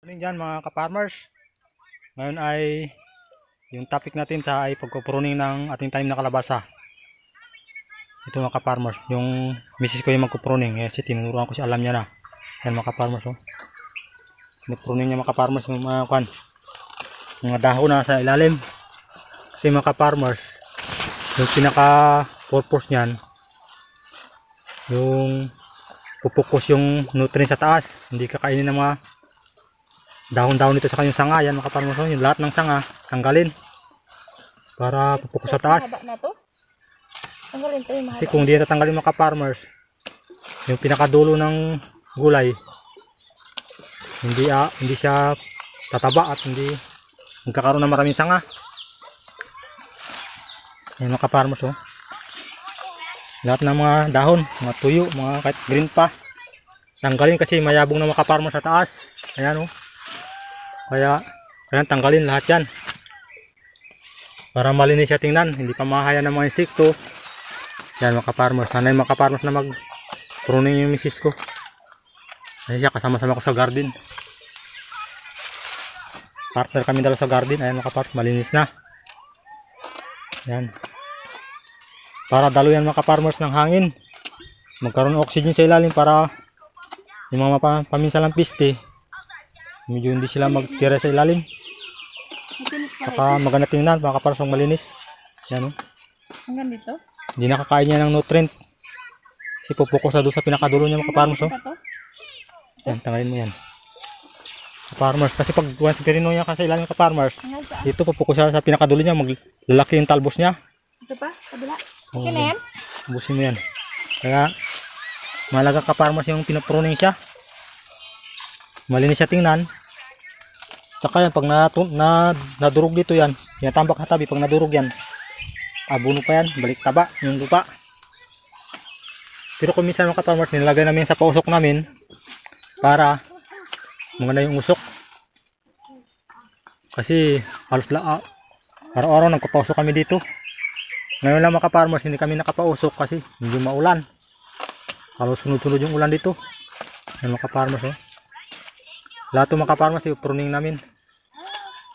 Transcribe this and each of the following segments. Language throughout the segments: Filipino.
Morning dyan mga ka-farmers. Ngayon ay yung topic natin sa ay pagpupruning ng ating tanim na kalabasa. Ito mga ka-farmers, yung misis ko yung magpupruning. Eh, si tinuruan ko siya, alam niya na. Yan mga ka-farmers. Oh. Nagpruning niya mga ka-farmers yung mga kwan. Mga dahon na sa ilalim. Kasi mga ka-farmers, yung pinaka-purpose niyan, yung pupukos yung nutrients sa taas. Hindi kakainin ng mga dahon-dahon dito sa kanyang sanga. Yan mga kaparmos. Yung lahat ng sanga, tanggalin. Para pupukos sa taas. Tanggalin to yung. Kasi kung hindi natatanggalin mga ka-farmers, yung pinakadulo ng gulay, hindi ah, hindi siya tataba at hindi magkakaroon ng maraming sanga. Yan mga ka-farmers oh. Lahat ng mga dahon, mga tuyo, mga kahit green pa. Tanggalin kasi mayabong na mga ka-farmers sa taas. Ayan oh. Kaya, kaya tanggalin lahat yan. Para malinis siya tingnan, hindi pa mahaya ng mga insekto. Yan mga ka-farmers. Sana yung mga na mag pruning yung misis ko. Ayun siya, kasama-sama ko sa garden. Partner kami dalawa sa garden. Ayan mga malinis na. Yan. Para dalo yan mga ng hangin. Magkaroon ng oxygen sa ilalim para yung mga pa- paminsalang piste, medyo hindi sila magtira sa ilalim. Saka maganda tingnan, mga ka-farmers, ang malinis. Yan oh. Hanggang dito. Hindi nakakain niya ng nutrient. Kasi pupukos na doon sa pinakadulo niya mga ka-farmers. Oh. Pa to. Yan, tanggalin mo yan. Ka-farmers. Kasi pag once pirino niya kasi ilalim saan? dito pupukos siya sa pinakadulo niya, maglalaki yung talbos niya. Ito pa? Kabila. Oh, Okay na yan? Ubusin mo yan. Kaya, malaga ka-farmers yung pinapruning siya. Malinis siya tingnan. Tsaka yan, pag na, nadurog dito yan, yan tambak sa tabi, pag nadurog yan, abuno pa yan, balik taba, yung lupa. Pero kung minsan mga ka-farmers, nilagay namin sa pausok namin para maganda yung usok. Kasi halos la, ah, araw-araw nagpapausok kami dito. Ngayon lang mga farmers hindi kami nakapausok kasi medyo maulan. Halos sunod-sunod yung ulan dito. Yan mga farmers oh. Lahat ng mga yung pruning namin.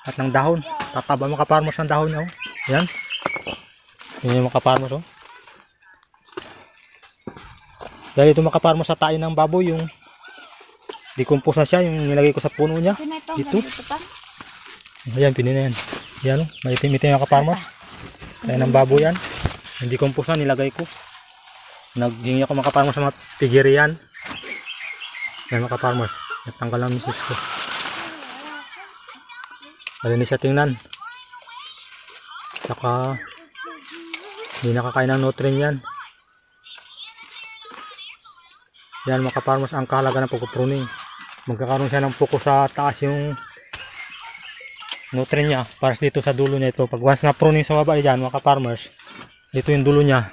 At ng dahon. Tataba mga farmers ng dahon niya oh. Yan. Yan yung mga farmers oh. Dahil ito mga sa tain ng baboy yung decompose na siya yung nilagay ko sa puno niya. Ito na ito. Dito? Ayan, pinina yan. Yan, oh. maitim-itim yung kaparma. Kaya ng baboy yan. Hindi kompos na, nilagay ko. Naghingi ako mga kaparmers sa mga pigirian. Yan mga kaparmers. Natanggal ang misis ko. Malinis siya tingnan. Saka, hindi nakakain ng nutrient yan. Yan mga kaparmers, ang kahalaga ng pagpupruning. Magkakaroon siya ng puko sa taas yung nutrient niya para dito sa dulo niya ito pag once na pruning sa baba dyan mga farmers dito yung dulo niya